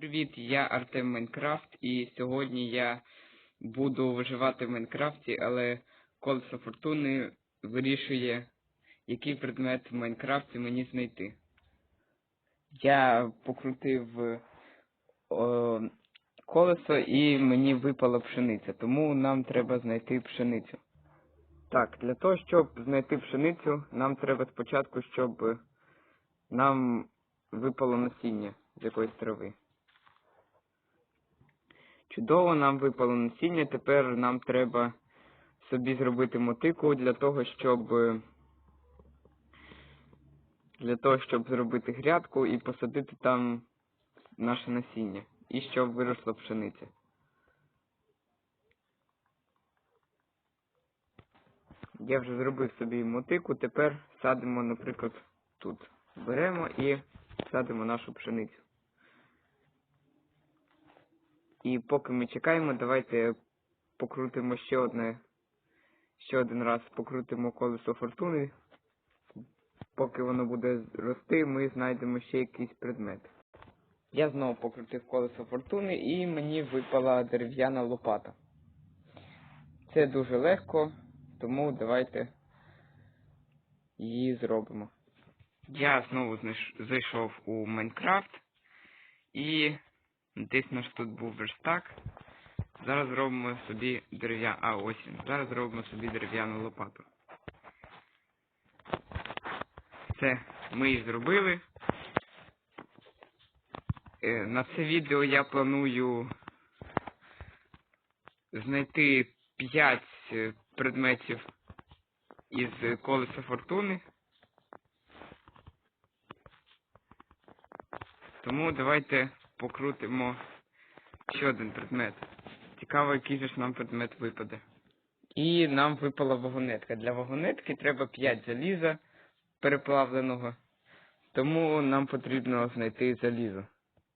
Привіт, я Артем Майнкрафт, і сьогодні я буду виживати в Майнкрафті, але колесо фортуни вирішує, який предмет в Майнкрафті мені знайти. Я покрутив о, колесо і мені випала пшениця, тому нам треба знайти пшеницю. Так, для того, щоб знайти пшеницю, нам треба спочатку, щоб нам випало насіння з якоїсь трави. Чудово, нам випало насіння. Тепер нам треба собі зробити мотику для того, щоб для того, щоб зробити грядку і посадити там наше насіння. І щоб виросла пшениця. Я вже зробив собі мотику, тепер садимо, наприклад, тут. Беремо і садимо нашу пшеницю. І поки ми чекаємо, давайте покрутимо ще одне, ще один раз покрутимо колесо фортуни. Поки воно буде рости, ми знайдемо ще якийсь предмет. Я знову покрутив колесо фортуни і мені випала дерев'яна лопата. Це дуже легко, тому давайте її зробимо. Я знову зайшов у Майнкрафт і десь наш тут був верстак. Зараз зробимо собі дерев'яну. А, ось. Зараз зробимо собі дерев'яну лопату. Це ми і зробили. Е, На це відео я планую знайти 5 предметів із колеса фортуни. Тому давайте покрутимо ще один предмет. Цікаво, який же ж нам предмет випаде. І нам випала вагонетка. Для вагонетки треба 5 заліза переплавленого. Тому нам потрібно знайти залізо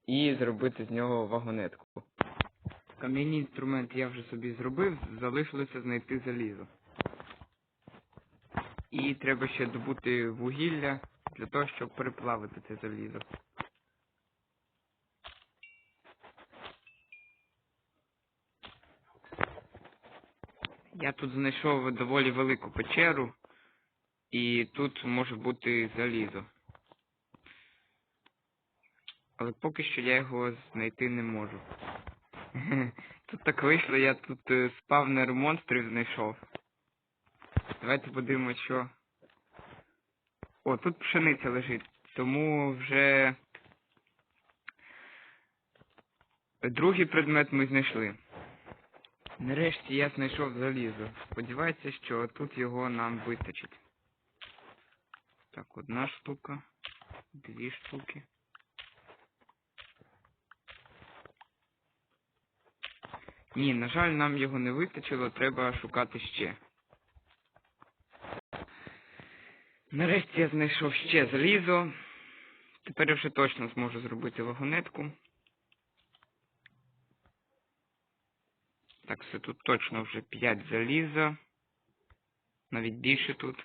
і зробити з нього вагонетку. Кам'яний інструмент я вже собі зробив, залишилося знайти залізо. І треба ще добути вугілля для того, щоб переплавити це залізо. Я тут знайшов доволі велику печеру, і тут може бути залізо. Але поки що я його знайти не можу. Тут так вийшло, я тут е, спавнер монстрів знайшов. Давайте подивимось, що. О, тут пшениця лежить, тому вже другий предмет ми знайшли. Нарешті я знайшов залізо. Сподіваюся, що тут його нам вистачить. Так, одна штука, дві штуки. Ні, на жаль, нам його не вистачило, треба шукати ще. Нарешті я знайшов ще залізо. Тепер я вже точно зможу зробити вагонетку. Все тут точно вже 5 заліза. Навіть більше тут.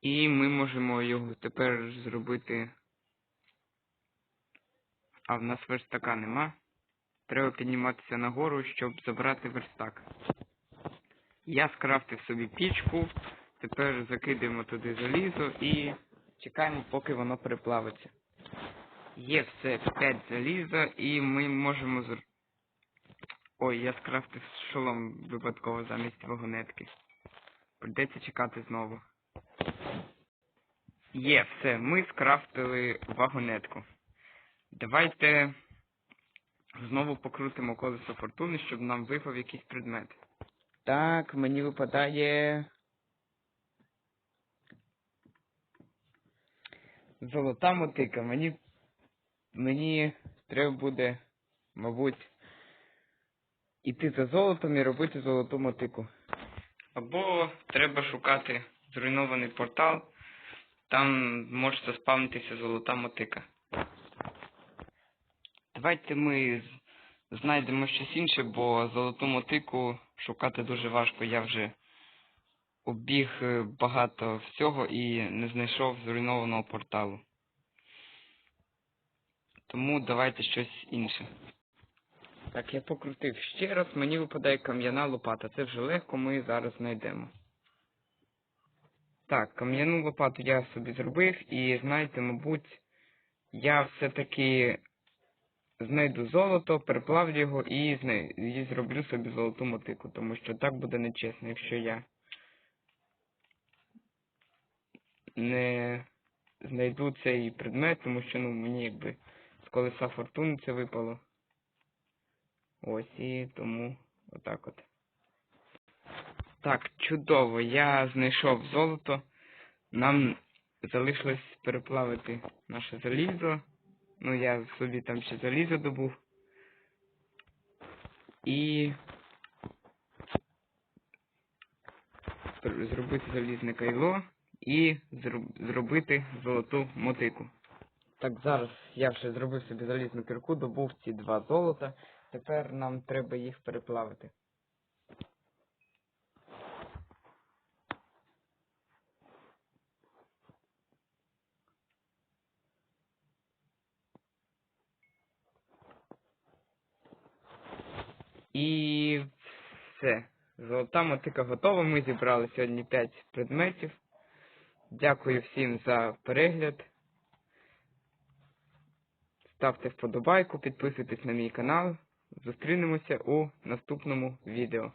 І ми можемо його тепер зробити. А в нас верстака нема. Треба підніматися нагору, щоб забрати верстак. Я скрафтив собі пічку. Тепер закидаємо туди залізо і чекаємо, поки воно переплавиться. Є все 5 заліза і ми можемо з... Ой, я скрафтив шолом випадково замість вагонетки. Придеться чекати знову. Є, все, ми скрафтили вагонетку. Давайте знову покрутимо колесо фортуни, щоб нам випав якийсь предмет. Так, мені випадає. Золота мотика. Мені. Мені треба буде, мабуть, іти за золотом і робити золоту мотику. Або треба шукати зруйнований портал. Там може заспавнитися золота мотика. Давайте ми знайдемо щось інше, бо золоту мотику шукати дуже важко. Я вже обіг е, багато всього і не знайшов зруйнованого порталу. Тому давайте щось інше. Так, я покрутив ще раз, мені випадає кам'яна лопата. Це вже легко, ми зараз знайдемо. Так, кам'яну лопату я собі зробив і знаєте, мабуть, я все-таки знайду золото, переплавлю його і, знай... і зроблю собі золоту мотику, тому що так буде нечесно, якщо я не знайду цей предмет, тому що ну мені якби колеса фортуни це випало. Ось і тому отак от. Так, чудово, я знайшов золото. Нам залишилось переплавити наше залізо. Ну, я собі там ще залізо добув. І зробити залізне кайло і зроб- зробити золоту мотику. Так, зараз я вже зробив собі залізну кірку, добув ці два золота. Тепер нам треба їх переплавити. І все. Золота мотика готова. Ми зібрали сьогодні 5 предметів. Дякую всім за перегляд. Ставте вподобайку, підписуйтесь на мій канал. Зустрінемося у наступному відео.